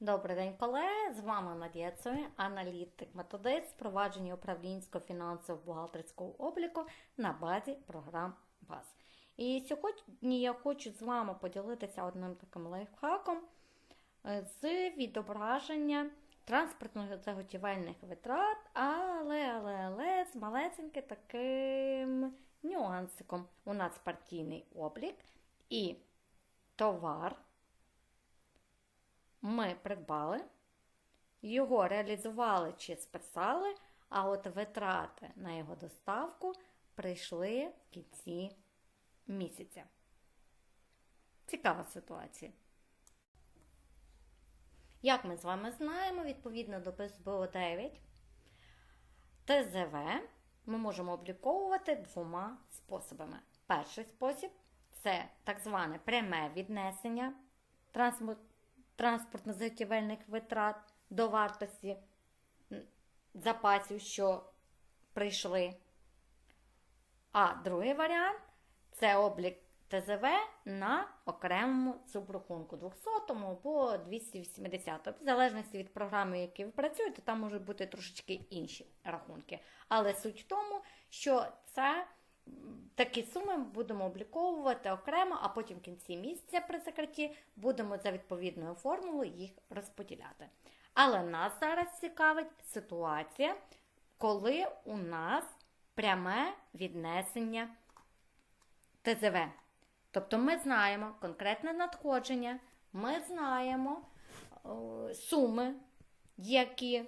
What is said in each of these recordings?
Добрий день, колеги! З вами Надія Цой, аналітик методист впровадження управлінського фінансово бухгалтерського обліку на базі програм БАЗ. І сьогодні я хочу з вами поділитися одним таким лайфхаком е, з відображення транспортних заготівельних витрат, але, але, але з малесеньким таким нюансиком. У нас партійний облік і товар ми придбали, його реалізували чи списали, а от витрати на його доставку прийшли в кінці місяця. Цікава ситуація. Як ми з вами знаємо, відповідно до ПСБО 9, ТЗВ ми можемо обліковувати двома способами. Перший спосіб це так зване пряме віднесення транспортно-заготівельних витрат до вартості запасів, що прийшли. А другий варіант це облік ТЗВ на окремому субрахунку 200 або 280. В залежності від програми, які ви працюєте, там можуть бути трошечки інші рахунки. Але суть в тому, що це такі суми будемо обліковувати окремо, а потім в кінці місяця при закритті будемо за відповідною формулою їх розподіляти. Але нас зараз цікавить ситуація, коли у нас пряме віднесення ТЗВ. Тобто ми знаємо конкретне надходження, ми знаємо о, суми, які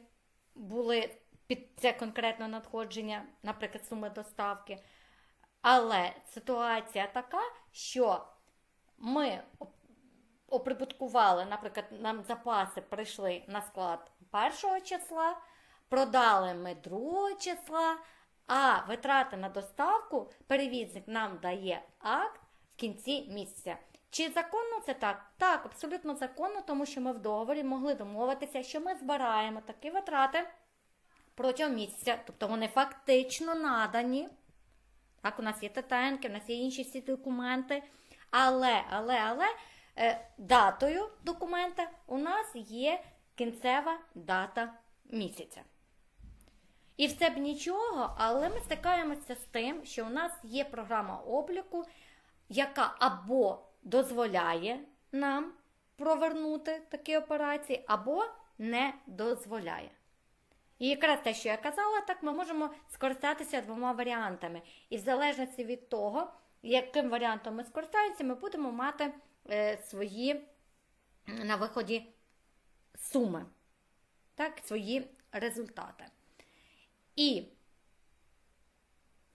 були під це конкретне надходження, наприклад, суми доставки. Але ситуація така, що ми оприбуткували, наприклад, нам запаси прийшли на склад першого числа, продали ми другого числа, а витрати на доставку перевізник нам дає акт в кінці місяця. Чи законно це так? Так, абсолютно законно, тому що ми в договорі могли домовитися, що ми збираємо такі витрати протягом місяця, тобто вони фактично надані. Так, у нас є ТТНки, у нас є інші всі документи. Але, але, але е, датою документа у нас є кінцева дата місяця. І все б нічого, але ми стикаємося з тим, що у нас є програма обліку, яка або дозволяє нам провернути такі операції, або не дозволяє. І якраз те, що я казала, так ми можемо скористатися двома варіантами. І в залежності від того, яким варіантом ми скористаємося, ми будемо мати е, свої на виході суми, так, свої результати. І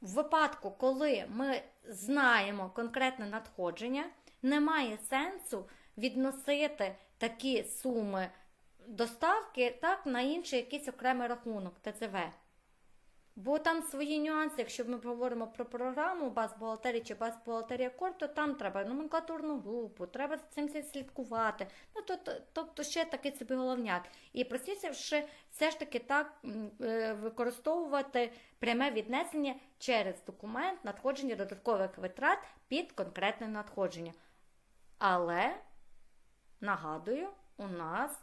в випадку, коли ми знаємо конкретне надходження, немає сенсу відносити такі суми доставки так, на інший якийсь окремий рахунок ТЦВ. Бо там свої нюанси, якщо ми говоримо про програму баз бухгалтерії чи баз бухгалтерія Кор, то там треба номенклатурну групу, треба з цим слідкувати. Ну, то, то, Тобто ще такий собі головняк. І простіше все ж таки так е, використовувати пряме віднесення через документ надходження додаткових витрат під конкретне надходження. Але, нагадую, у нас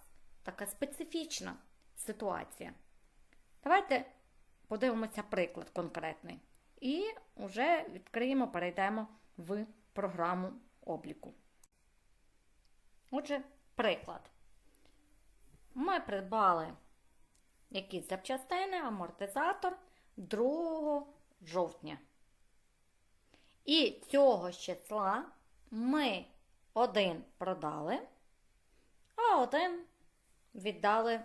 така специфічна ситуація. Давайте подивимося приклад конкретний. І вже відкриємо, перейдемо в програму обліку. Отже, приклад. Ми придбали якісь запчастини, амортизатор 2 жовтня. І цього числа ми один продали, а один віддали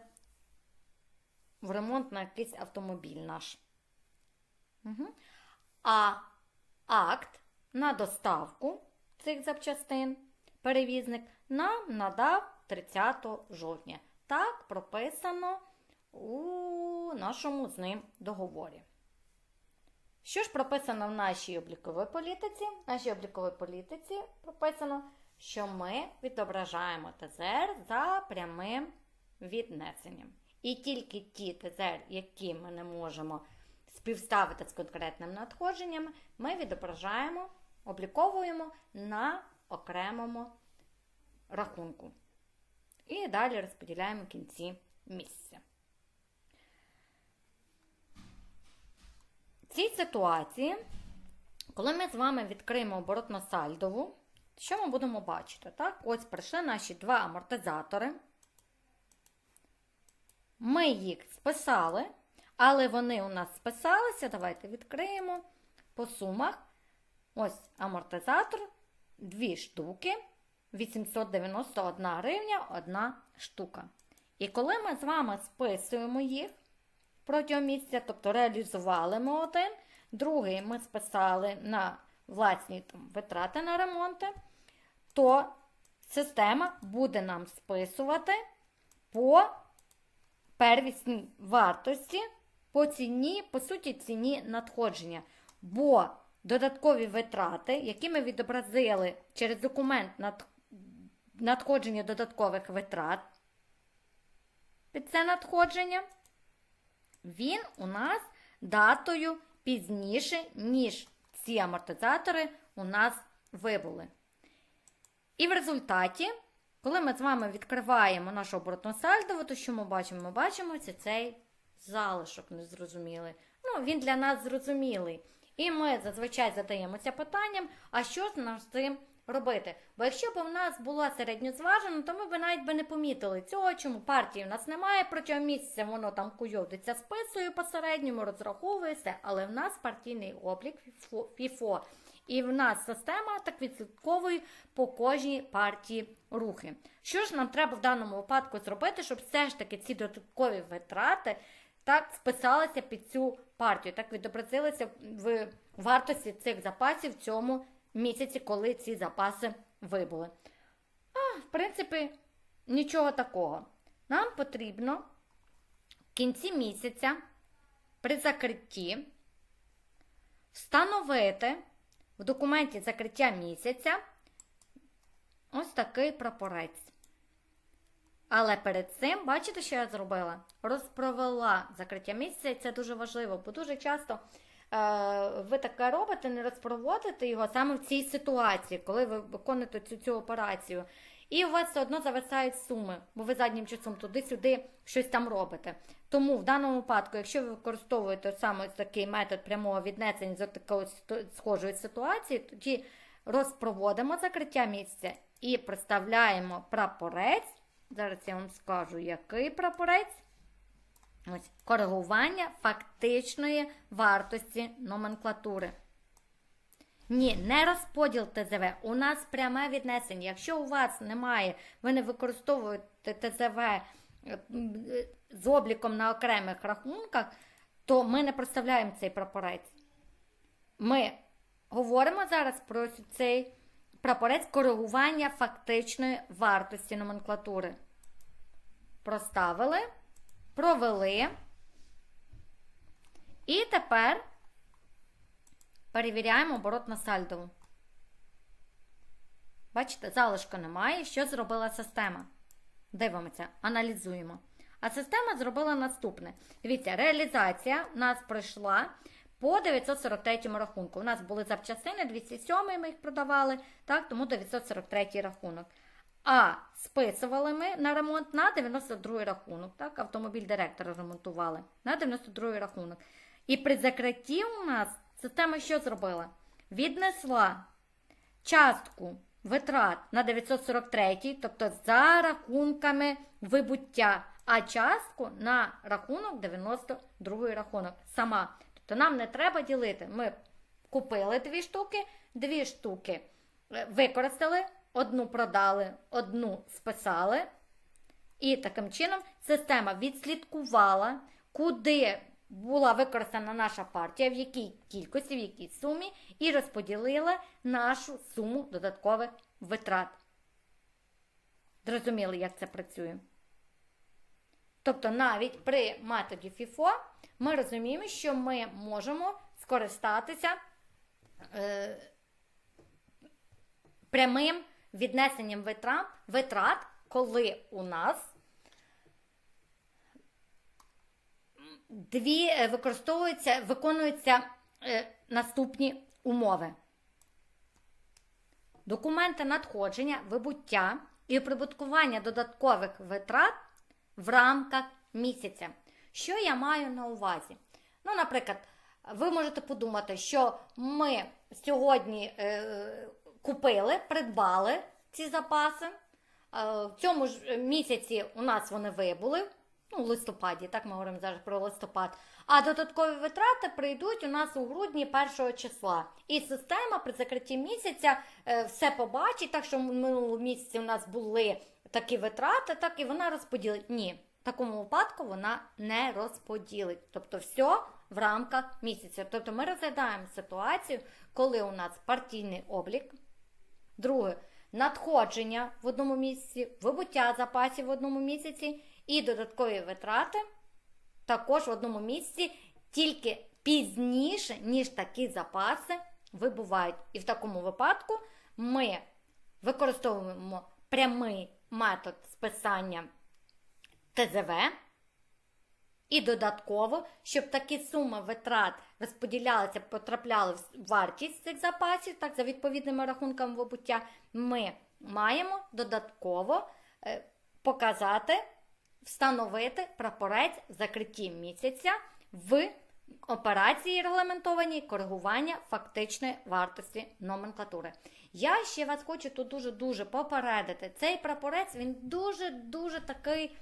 в ремонт на якийсь автомобіль наш. Угу. А акт на доставку цих запчастин перевізник нам надав 30 жовтня. Так прописано у нашому з ним договорі. Що ж прописано в нашій обліковій політиці? В нашій обліковій політиці прописано, що ми відображаємо ТЗР за прямим віднесенням. І тільки ті ТЗР, які ми не можемо співставити з конкретним надходженням, ми відображаємо, обліковуємо на окремому рахунку. І далі розподіляємо кінці місяця. В цій ситуації, коли ми з вами відкриємо оборотно сальдову, що ми будемо бачити? Так? Ось прийшли наші два амортизатори. Ми їх списали, але вони у нас списалися. Давайте відкриємо по сумах. Ось амортизатор, дві штуки, 891 гривня, одна штука. І коли ми з вами списуємо їх протягом місяця, тобто реалізували ми один, другий ми списали на власні там, витрати на ремонти, то система буде нам списувати по первісній вартості, по ціні, по суті, ціні надходження. Бо додаткові витрати, які ми відобразили через документ надходження додаткових витрат під це надходження, він у нас датою пізніше, ніж ці амортизатори у нас вибули. І в результаті, коли ми з вами відкриваємо нашу оборотну сальдову, то що ми бачимо? Ми бачимо це цей залишок незрозумілий. Ну, він для нас зрозумілий. І ми зазвичай задаємося питанням, а що ж нам з цим робити? Бо якщо б у нас була середньозважена, то ми б навіть би не помітили цього, чому партії у нас немає протягом місяця, воно там куйовдиться списує по середньому, розраховує все, але в нас партійний облік FIFO. І в нас система так відслідковує по кожній партії рухи. Що ж нам треба в даному випадку зробити, щоб все ж таки ці додаткові витрати так списалися під цю партію, так відобразилися в вартості цих запасів в цьому місяці, коли ці запаси вибули. А, В принципі, нічого такого. Нам потрібно в кінці місяця при закритті встановити в документі закриття місяця ось такий прапорець. Але перед цим, бачите, що я зробила? Розпровела закриття місяця, і це дуже важливо, бо дуже часто е, ви таке робите, не розпроводите його саме в цій ситуації, коли ви виконуєте цю, цю операцію. І у вас все одно зависають суми, бо ви заднім часом туди-сюди щось там робите. Тому в даному випадку, якщо ви використовуєте саме такий метод прямого віднесення з такої схожої ситуації, тоді розпроводимо закриття місця і представляємо прапорець. Зараз я вам скажу, який прапорець. Ось коригування фактичної вартості номенклатури. Ні, не розподіл ТЗВ. У нас пряме віднесення. Якщо у вас немає, ви не використовуєте ТЗВ е, з обліком на окремих рахунках, то ми не представляємо цей прапорець. Ми говоримо зараз про цей прапорець коригування фактичної вартості номенклатури. Проставили, провели. І тепер перевіряємо оборот на сальдову. Бачите, залишку немає. Що зробила система? Дивимося, аналізуємо. А система зробила наступне. Дивіться, реалізація у нас пройшла по 943 рахунку. У нас були запчастини, 207 ми їх продавали, так, тому 943 рахунок. А списували ми на ремонт на 92 рахунок. Так, Автомобіль директора ремонтували на 92 рахунок. І при закритті у нас система що зробила? Віднесла частку витрат на 943, тобто за рахунками вибуття, а частку на рахунок 92 рахунок. Сама. Тобто нам не треба ділити. Ми купили дві штуки, дві штуки е, використали, одну продали, одну списали. І таким чином система відслідкувала, куди була використана наша партія, в якій кількості, в якій сумі, і розподілила нашу суму додаткових витрат. Зрозуміли, як це працює? Тобто, навіть при методі FIFO ми розуміємо, що ми можемо скористатися е, прямим віднесенням витрат, витрат, коли у нас дві е, використовуються, виконуються е, наступні умови. Документи надходження, вибуття і оприбуткування додаткових витрат в рамках місяця. Що я маю на увазі? Ну, наприклад, ви можете подумати, що ми сьогодні е, купили, придбали ці запаси. Е, в цьому ж місяці у нас вони вибули. Ну, листопаді, так ми говоримо зараз про листопад. А додаткові витрати прийдуть у нас у грудні 1 числа. І система при закритті місяця е, все побачить, так що в минулому місяці у нас були такі витрати, так і вона розподілить. Ні, в такому випадку вона не розподілить. Тобто, все в рамках місяця. Тобто ми розглядаємо ситуацію, коли у нас партійний облік. Друге, надходження в одному місяці, вибуття запасів в одному місяці і додаткові витрати також в одному місці, тільки пізніше, ніж такі запаси вибувають. І в такому випадку ми використовуємо прямий метод списання ТЗВ. І додатково, щоб такі суми витрат розподілялися, потрапляли в вартість цих запасів, так, за відповідними рахунками вибуття, ми маємо додатково е, показати, встановити прапорець в закритті місяця в операції регламентованій коригування фактичної вартості номенклатури. Я ще вас хочу тут дуже-дуже попередити. Цей прапорець він дуже-дуже такий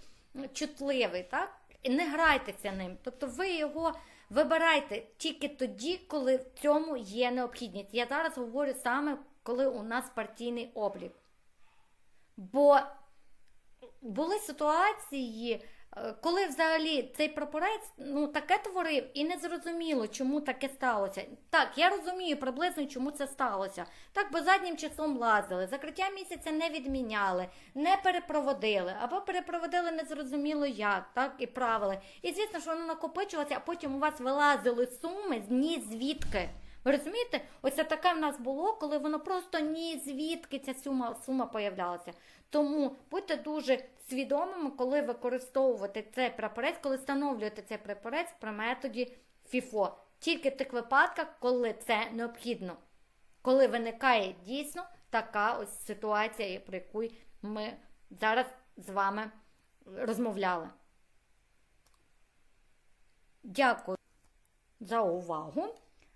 чутливий, так? Не грайтеся ним. Тобто ви його вибирайте тільки тоді, коли в цьому є необхідність. Я зараз говорю саме, коли у нас партійний облік. Бо були ситуації, е, коли взагалі цей прапорець ну, таке творив і не зрозуміло, чому таке сталося. Так, я розумію приблизно, чому це сталося. Так, бо заднім числом лазили, закриття місяця не відміняли, не перепроводили, або перепроводили незрозуміло як, так, і правили. І звісно, що воно накопичувалося, а потім у вас вилазили суми ні звідки. Ви розумієте? Ось таке в нас було, коли воно просто ні звідки ця сума, сума появлялася. Тому будьте дуже свідомими, коли використовувати цей прапорець, коли встановлюєте цей прапорець при методі FIFO. Тільки в тих випадках, коли це необхідно. Коли виникає дійсно така ось ситуація, про яку ми зараз з вами розмовляли. Дякую за увагу.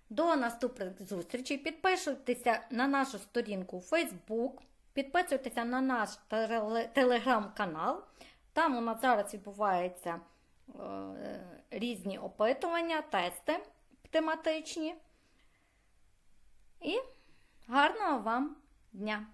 До наступних зустрічей. Підписуйтеся на нашу сторінку у Facebook, підписуйтеся на наш телеграм-канал. Там у нас зараз відбуваються е, різні опитування, тести тематичні. І гарного вам дня!